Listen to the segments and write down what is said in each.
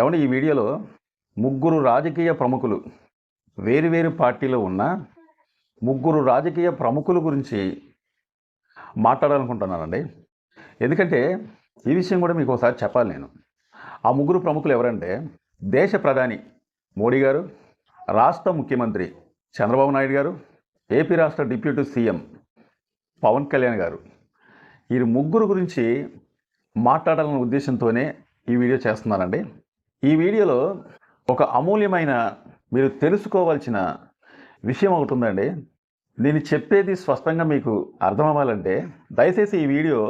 ఏమంటే ఈ వీడియోలో ముగ్గురు రాజకీయ ప్రముఖులు వేరువేరు పార్టీలో ఉన్న ముగ్గురు రాజకీయ ప్రముఖుల గురించి మాట్లాడాలనుకుంటున్నానండి. ఎందుకంటే ఈ విషయం కూడా మీకు ఒకసారి చెప్పాలి నేను. ఆ ముగ్గురు ప్రముఖులు ఎవరంటే దేశ ప్రధాని మోడీ గారు రాష్ట్ర ముఖ్యమంత్రి చంద్రబాబు నాయుడు గారు ఏపీ రాష్ట్ర డిప్యూటీ సీఎం పవన్ కళ్యాణ్ గారు. ఈ ముగ్గురు గురించి మాట్లాడాలనే ఉద్దేశంతోనే ఈ వీడియో చేస్తున్నానండి ఈ వీడియోలో ఒక అమూల్యమైన మీరు తెలుసుకోవాల్సిన విషయం ఒకటి ఉందండి. నేను చెప్పేది స్పష్టంగా మీకు అర్థమవ్వాలంటే దయచేసి ఈ వీడియో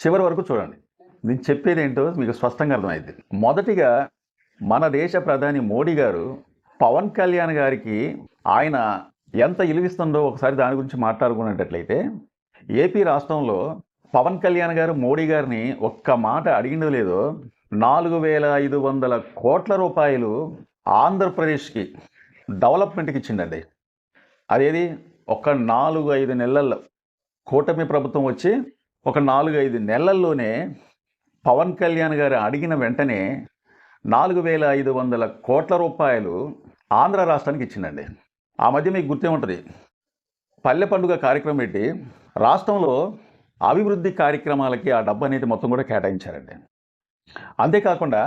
చివరి వరకు చూడండి. నేను చెప్పేది ఏంటో మీకు స్పష్టంగా అర్థమైంది మొదటిగా మన దేశ ప్రధాని మోడీ గారు పవన్ కళ్యాణ్ గారికి ఆయన ఎంత ఇలువిస్తుందో ఒకసారి దాని గురించి మాట్లాడుకునేటట్లయితే ఏపీ రాష్ట్రంలో పవన్ కళ్యాణ్ గారు మోడీ గారిని ఒక్క మాట అడిగిందో లేదో నాలుగు వేల ఐదు వందల కోట్ల రూపాయలు ఆంధ్రప్రదేశ్కి డెవలప్మెంట్కి ఇచ్చిందండి. అదేది? ఒక నాలుగు ఐదు నెలల్లో కూటమి ప్రభుత్వం వచ్చి ఒక నాలుగు ఐదు నెలల్లోనే పవన్ కళ్యాణ్ గారు అడిగిన వెంటనే నాలుగు వేల ఐదు వందల కోట్ల రూపాయలు ఆంధ్ర రాష్ట్రానికి ఇచ్చిందండి. ఆ మధ్య మీకు గుర్తే ఉంటుంది పల్లె పండుగ కార్యక్రమం పెట్టి రాష్ట్రంలో అభివృద్ధి కార్యక్రమాలకి ఆ డబ్బు అనేది మొత్తం కూడా కేటాయించారండి. అంతేకాకుండా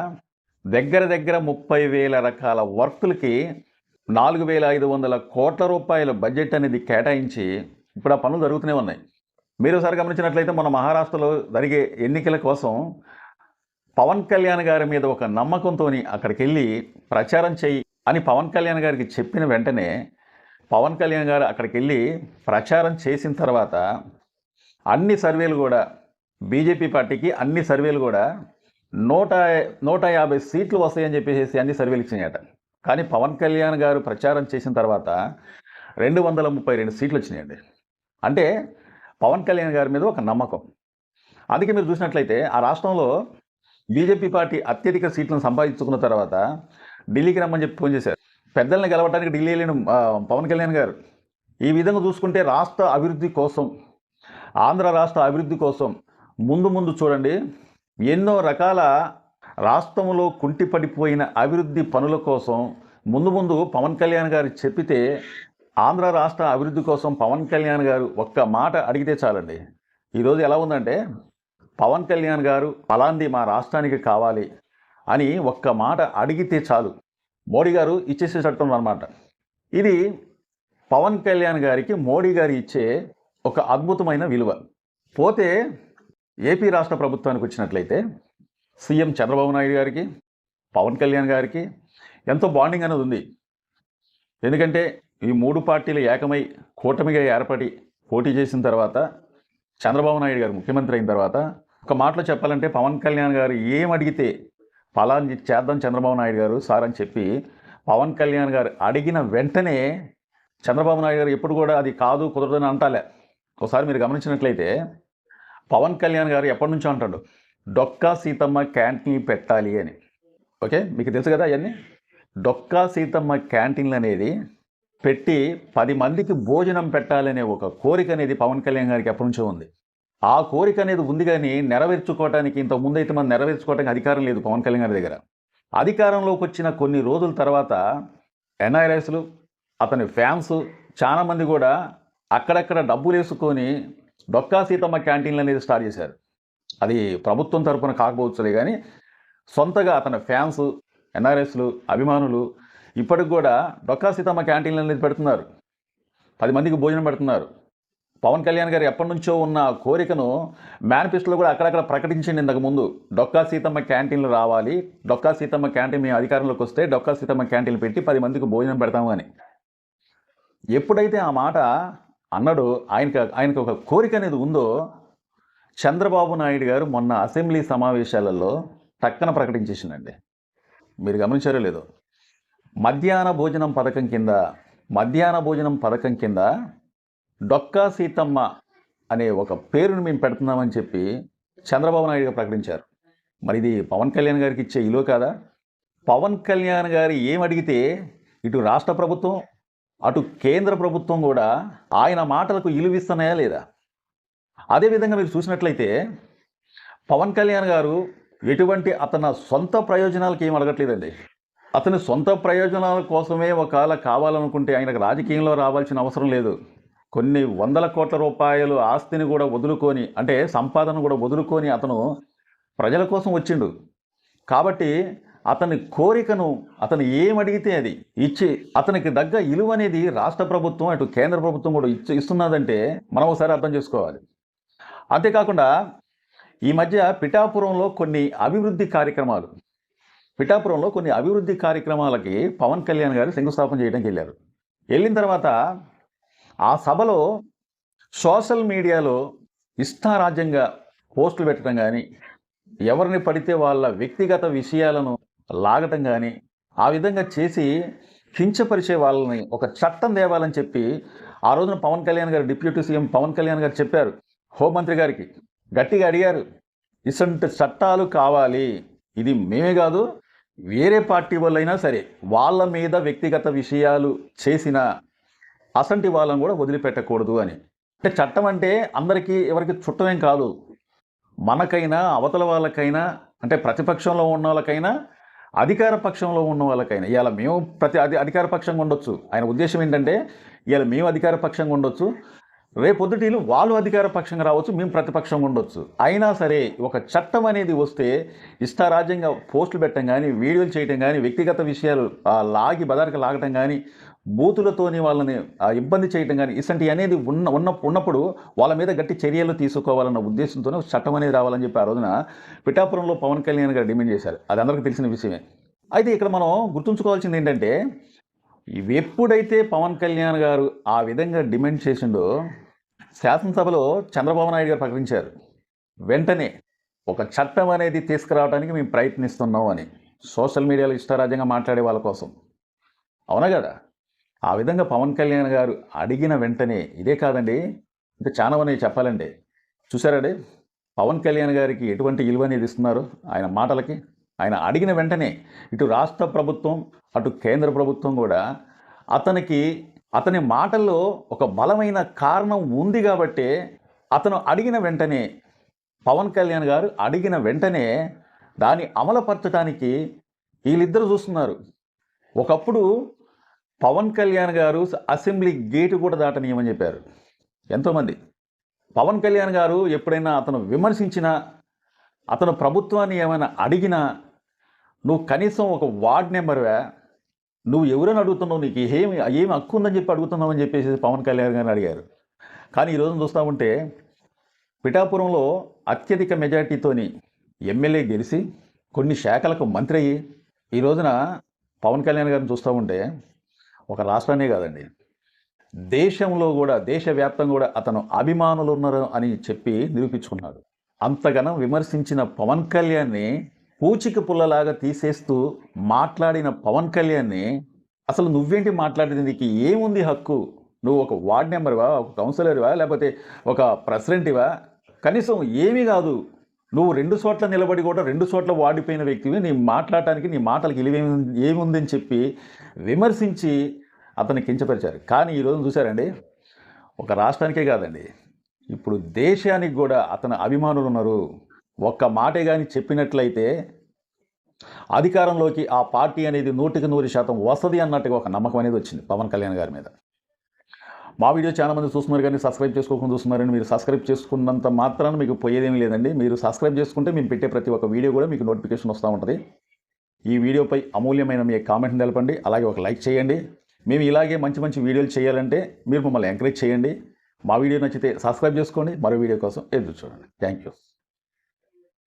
దగ్గర దగ్గర ముప్పై వేల రకాల వర్కులకి నాలుగు వేల ఐదు వందల కోట్ల రూపాయల బడ్జెట్ అనేది కేటాయించి ఇప్పుడు ఆ పనులు జరుగుతూనే ఉన్నాయి. మీరు ఒకసారి గమనించినట్లయితే మన మహారాష్ట్రలో జరిగే ఎన్నికల కోసం పవన్ కళ్యాణ్ గారి మీద ఒక నమ్మకంతో అక్కడికి వెళ్ళి ప్రచారం చేయి అని పవన్ కళ్యాణ్ గారికి చెప్పిన వెంటనే పవన్ కళ్యాణ్ గారు అక్కడికి వెళ్ళి ప్రచారం చేసిన తర్వాత అన్ని సర్వేలు కూడా బీజేపీ పార్టీకి అన్ని సర్వేలు కూడా నూట నూట యాభై సీట్లు వస్తాయని చెప్పేసి అన్ని సర్వేలు ఇచ్చినాయట. కానీ పవన్ కళ్యాణ్ గారు ప్రచారం చేసిన తర్వాత రెండు వందల ముప్పై రెండు సీట్లు వచ్చినాయండి. అంటే పవన్ కళ్యాణ్ గారి మీద ఒక నమ్మకం. అందుకే మీరు చూసినట్లయితే ఆ రాష్ట్రంలో బీజేపీ పార్టీ అత్యధిక సీట్లను సంపాదించుకున్న తర్వాత ఢిల్లీకి రమ్మని చెప్పి ఫోన్ చేశారు. పెద్దల్ని గెలవడానికి ఢిల్లీ వెళ్ళిన పవన్ కళ్యాణ్ గారు. ఈ విధంగా చూసుకుంటే రాష్ట్ర అభివృద్ధి కోసం ఆంధ్ర రాష్ట్ర అభివృద్ధి కోసం ముందు ముందు చూడండి. ఎన్నో రకాల రాష్ట్రంలో కుంటిపడిపోయిన అభివృద్ధి పనుల కోసం ముందు ముందు పవన్ కళ్యాణ్ గారు చెప్పితే ఆంధ్ర రాష్ట్ర అభివృద్ధి కోసం పవన్ కళ్యాణ్ గారు ఒక్క మాట అడిగితే చాలండి. ఈరోజు ఎలా ఉందంటే పవన్ కళ్యాణ్ గారు పలాంది మా రాష్ట్రానికి కావాలి అని ఒక్క మాట అడిగితే చాలు. మోడీ గారు ఇచ్చేసేటట్టు అనమాట ఇది పవన్ కళ్యాణ్ గారికి మోడీ గారు ఇచ్చే ఒక అద్భుతమైన విలువ. పోతే ఏపీ రాష్ట్ర ప్రభుత్వానికి వచ్చినట్లయితే సీఎం చంద్రబాబు నాయుడు గారికి పవన్ కళ్యాణ్ గారికి ఎంతో బాండింగ్ అనేది ఉంది. ఎందుకంటే ఈ మూడు పార్టీలు ఏకమై కూటమిగా ఏర్పడి పోటీ చేసిన తర్వాత చంద్రబాబు నాయుడు గారు ముఖ్యమంత్రి అయిన తర్వాత ఒక మాటలో చెప్పాలంటే పవన్ కళ్యాణ్ గారు ఏం అడిగితే ఫలాన్ని చేద్దాం చంద్రబాబు నాయుడు గారు సార్ అని చెప్పి పవన్ కళ్యాణ్ గారు అడిగిన వెంటనే చంద్రబాబు నాయుడు గారు ఎప్పుడు కూడా అది కాదు కుదరదని అంటాలే. ఒకసారి మీరు గమనించినట్లయితే పవన్ కళ్యాణ్ గారు ఎప్పటి నుంచో అంటాడు డొక్కా సీతమ్మ క్యాంటీన్ పెట్టాలి అని. ఓకే? మీకు తెలుసు కదా అవన్నీ? డొక్కా సీతమ్మ క్యాంటీన్లు అనేది పెట్టి పది మందికి భోజనం పెట్టాలనే ఒక కోరిక అనేది పవన్ కళ్యాణ్ గారికి ఎప్పటి నుంచో ఉంది. ఆ కోరిక అనేది ఉంది కానీ నెరవేర్చుకోవడానికి ఇంత ముందైతే మనం నెరవేర్చుకోవడానికి అధికారం లేదు పవన్ కళ్యాణ్ గారి దగ్గర. అధికారంలోకి వచ్చిన కొన్ని రోజుల తర్వాత ఎన్ఐఆర్ఎస్లు అతని ఫ్యాన్స్ చాలామంది కూడా అక్కడక్కడ డబ్బులు వేసుకొని డొక్కా సీతమ్మ క్యాంటీన్లు అనేది స్టార్ట్ చేశారు. అది ప్రభుత్వం తరపున కాకపోవచ్చులే కానీ సొంతగా అతని ఫ్యాన్స్ ఎన్ఆర్ఎస్లు అభిమానులు ఇప్పటికి కూడా డొక్కా సీతమ్మ క్యాంటీన్లు అనేది పెడుతున్నారు. పది మందికి భోజనం పెడుతున్నారు. పవన్ కళ్యాణ్ గారు ఎప్పటి నుంచో ఉన్న కోరికను మేనిఫెస్టోలో కూడా అక్కడక్కడ ప్రకటించండి ఇంతకుముందు డొక్కా సీతమ్మ క్యాంటీన్లు రావాలి. డొక్కా సీతమ్మ క్యాంటీన్ మేము అధికారంలోకి వస్తే డొక్కా సీతమ్మ క్యాంటీన్లు పెట్టి పది మందికి భోజనం పెడతాము అని. ఎప్పుడైతే ఆ మాట అన్నాడు ఆయనకి ఆయనకు ఒక కోరిక అనేది ఉందో చంద్రబాబు నాయుడు గారు మొన్న అసెంబ్లీ సమావేశాలలో టక్కన ప్రకటించేసిందండి మీరు గమనించారో లేదో. మధ్యాహ్న భోజనం పథకం కింద మధ్యాహ్న భోజనం పథకం కింద డొక్కా సీతమ్మ అనే ఒక పేరును మేము పెడుతున్నామని చెప్పి చంద్రబాబు నాయుడు గారు ప్రకటించారు. మరి ఇది పవన్ కళ్యాణ్ గారికి ఇచ్చే ఇలువ కాదా? పవన్ కళ్యాణ్ గారు ఏం అడిగితే ఇటు రాష్ట్ర ప్రభుత్వం అటు కేంద్ర ప్రభుత్వం కూడా ఆయన మాటలకు ఇలువిస్తున్నాయా లేదా? అదేవిధంగా మీరు చూసినట్లయితే పవన్ కళ్యాణ్ గారు ఎటువంటి అతని సొంత ప్రయోజనాలకి ఏం అడగట్లేదండి. అతని సొంత ప్రయోజనాల కోసమే ఒకవేళ కావాలనుకుంటే ఆయనకు రాజకీయంలో రావాల్సిన అవసరం లేదు. కొన్ని వందల కోట్ల రూపాయలు ఆస్తిని కూడా వదులుకొని అంటే సంపాదన కూడా వదులుకొని అతను ప్రజల కోసం వచ్చిండు. కాబట్టి అతని కోరికను అతను ఏమడిగితే అది ఇచ్చి అతనికి దగ్గ ఇలువ అనేది రాష్ట్ర ప్రభుత్వం అటు కేంద్ర ప్రభుత్వం కూడా ఇచ్చి ఇస్తున్నదంటే మనం ఒకసారి అర్థం చేసుకోవాలి. అంతేకాకుండా ఈ మధ్య పిఠాపురంలో కొన్ని అభివృద్ధి కార్యక్రమాలు పిఠాపురంలో కొన్ని అభివృద్ధి కార్యక్రమాలకి పవన్ కళ్యాణ్ గారు శంకుస్థాపన చేయడానికి వెళ్ళారు. వెళ్ళిన తర్వాత ఆ సభలో సోషల్ మీడియాలో ఇష్టారాజ్యంగా పోస్టులు పెట్టడం కానీ ఎవరిని పడితే వాళ్ళ వ్యక్తిగత విషయాలను లాగటం కానీ ఆ విధంగా చేసి కించపరిచే వాళ్ళని ఒక చట్టం తేవాలని చెప్పి ఆ రోజున పవన్ కళ్యాణ్ గారు డిప్యూటీ సీఎం పవన్ కళ్యాణ్ గారు చెప్పారు. హోంమంత్రి గారికి గట్టిగా అడిగారు. ఇసంటి చట్టాలు కావాలి. ఇది మేమే కాదు వేరే పార్టీ వాళ్ళైనా సరే వాళ్ళ మీద వ్యక్తిగత విషయాలు చేసిన అసంటి వాళ్ళని కూడా వదిలిపెట్టకూడదు అని. అంటే చట్టం అంటే అందరికీ ఎవరికి చుట్టమేం కాదు. మనకైనా అవతల వాళ్ళకైనా అంటే ప్రతిపక్షంలో ఉన్న వాళ్ళకైనా అధికార పక్షంలో ఉన్న వాళ్ళకైనా ఇవాళ మేము ప్రతి అధి అధికార పక్షంగా ఉండొచ్చు. ఆయన ఉద్దేశం ఏంటంటే ఇవాళ మేము అధికార పక్షంగా ఉండొచ్చు. రేపొద్దుటీలు వాళ్ళు అధికార పక్షంగా రావచ్చు మేము ప్రతిపక్షంగా ఉండొచ్చు. అయినా సరే ఒక చట్టం అనేది వస్తే ఇష్టారాజ్యంగా పోస్టులు పెట్టడం కానీ వీడియోలు చేయడం కానీ వ్యక్తిగత విషయాలు లాగి బదారికి లాగటం కానీ బూతులతోని వాళ్ళని ఆ, ఇబ్బంది చేయడం కానీ ఇసంటి అనేది ఉన్న ఉన్న ఉన్నప్పుడు వాళ్ళ మీద గట్టి చర్యలు తీసుకోవాలన్న ఉద్దేశంతోనే చట్టం అనేది రావాలని చెప్పి ఆ రోజున పిఠాపురంలో పవన్ కళ్యాణ్ గారు డిమాండ్ చేశారు. అది అందరికీ తెలిసిన విషయమే. అయితే ఇక్కడ మనం గుర్తుంచుకోవాల్సింది ఏంటంటే ఎప్పుడైతే పవన్ కళ్యాణ్ గారు ఆ విధంగా డిమాండ్ చేసిండో శాసనసభలో చంద్రబాబు నాయుడు గారు ప్రకటించారు. వెంటనే ఒక చట్టం అనేది తీసుకురావడానికి మేము ప్రయత్నిస్తున్నాం అని సోషల్ మీడియాలో ఇష్టారాజ్యంగా మాట్లాడే వాళ్ళ కోసం. అవునా కదా? ఆ విధంగా పవన్ కళ్యాణ్ గారు అడిగిన వెంటనే ఇదే కాదండి ఇంకా చాలా ఉన్నాయి చెప్పాలండి. చూసారండి పవన్ కళ్యాణ్ గారికి ఎటువంటి విలువ అనేది ఇస్తున్నారు ఆయన మాటలకి? ఆయన అడిగిన వెంటనే ఇటు రాష్ట్ర ప్రభుత్వం అటు కేంద్ర ప్రభుత్వం కూడా అతనికి అతని మాటల్లో ఒక బలమైన కారణం ఉంది కాబట్టి అతను అడిగిన వెంటనే పవన్ కళ్యాణ్ గారు అడిగిన వెంటనే దాన్ని అమలుపరచడానికి వీళ్ళిద్దరు చూస్తున్నారు. ఒకప్పుడు పవన్ కళ్యాణ్ గారు అసెంబ్లీ గేటు కూడా దాటనీయమని చెప్పారు. ఎంతోమంది. పవన్ కళ్యాణ్ గారు ఎప్పుడైనా అతను విమర్శించినా అతను ప్రభుత్వాన్ని ఏమైనా అడిగినా నువ్వు కనీసం ఒక వార్డ్ నెంబర్వా నువ్వు ఎవరైనా అడుగుతున్నావు నీకు ఏమి ఏమి హక్కు ఉందని చెప్పి అడుగుతున్నావు అని చెప్పేసి పవన్ కళ్యాణ్ గారిని అడిగారు. కానీ ఈరోజు చూస్తూ ఉంటే పిఠాపురంలో అత్యధిక మెజార్టీతోని ఎమ్మెల్యే గెలిచి కొన్ని శాఖలకు మంత్రి అయ్యి ఈ రోజున పవన్ కళ్యాణ్ గారిని చూస్తూ ఉంటే ఒక రాష్ట్రమే కాదండి. దేశంలో కూడా దేశవ్యాప్తంగా కూడా అతను అభిమానులు ఉన్నారు అని చెప్పి నిరూపించుకున్నాడు. అంతగానం విమర్శించిన పవన్ కళ్యాణ్ని పూచిక పుల్లలాగా తీసేస్తూ మాట్లాడిన పవన్ కళ్యాణ్ని అసలు నువ్వేంటి మాట్లాడేది? నీకు ఏముంది హక్కు? నువ్వు ఒక వార్డ్ మెంబర్వా? ఒక కౌన్సిలర్వా? లేకపోతే ఒక ప్రెసిడెంట్వా? కనీసం ఏమీ కాదు. నువ్వు రెండు చోట్ల నిలబడి కూడా రెండు చోట్ల వాడిపోయిన వ్యక్తివి. నీ మాట్లాడటానికి నీ మాటలకు ఇలివేమి ఏముందని చెప్పి విమర్శించి అతన్ని కించపరిచారు. కానీ ఈరోజు చూశారండి ఒక రాష్ట్రానికే కాదండి. ఇప్పుడు దేశానికి కూడా అతని అభిమానులు ఉన్నారు. ఒక్క మాటే కానీ చెప్పినట్లయితే అధికారంలోకి ఆ పార్టీ అనేది నూటికి నూరు శాతం వస్తుంది అన్నట్టుగా ఒక నమ్మకం అనేది వచ్చింది పవన్ కళ్యాణ్ గారి మీద. మా వీడియో చాలా మంది చూస్తున్నారు కానీ సబ్స్క్రైబ్ చేసుకోకుండా చూస్తున్నారని మీరు సబ్స్క్రైబ్ చేసుకున్నంత మాత్రాన మీకు పోయేదేమీ లేదండి. మీరు సబ్స్క్రైబ్ చేసుకుంటే మేము పెట్టే ప్రతి ఒక్క వీడియో కూడా మీకు నోటిఫికేషన్ వస్తూ ఉంటుంది. ఈ వీడియోపై అమూల్యమైన మీ కామెంట్ని తెలపండి. అలాగే ఒక లైక్ చేయండి. మేము ఇలాగే మంచి మంచి వీడియోలు చేయాలంటే మీరు మమ్మల్ని ఎంకరేజ్ చేయండి. మా వీడియో నచ్చితే సబ్స్క్రైబ్ చేసుకోండి. మరో వీడియో కోసం ఎదురు చూడండి. Thank you